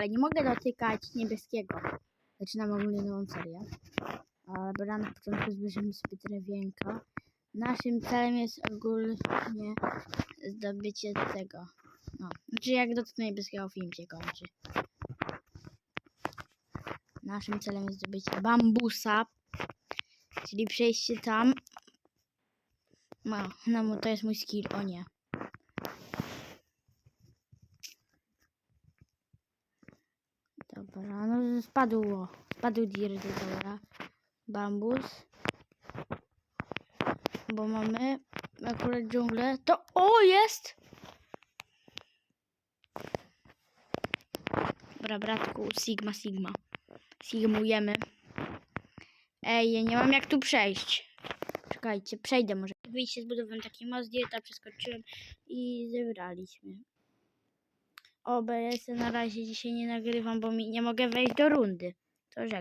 ale nie mogę dotykać niebieskiego. Zaczynam ogólnie nową serię. Dobra, na początku zbierzemy sobie drewienka. Naszym celem jest ogólnie zdobycie tego. No, znaczy jak dotknę niebieskiego film się kończy. Naszym celem jest zdobycie bambusa, czyli przejście tam. No, no to jest mój skill, o nie. Dobra, no spadło. Spadł dirt, dobra. Bambus. Bo mamy akurat dżunglę. To o jest! Dobra, bratku, Sigma, Sigma. Sigmujemy. Ej, ja nie mam jak tu przejść. Czekajcie, przejdę może. Wyjście zbudowałem taki most, dirta przeskoczyłem i zebraliśmy. OBS na razie dzisiaj nie nagrywam, bo mi nie mogę wejść do rundy. To.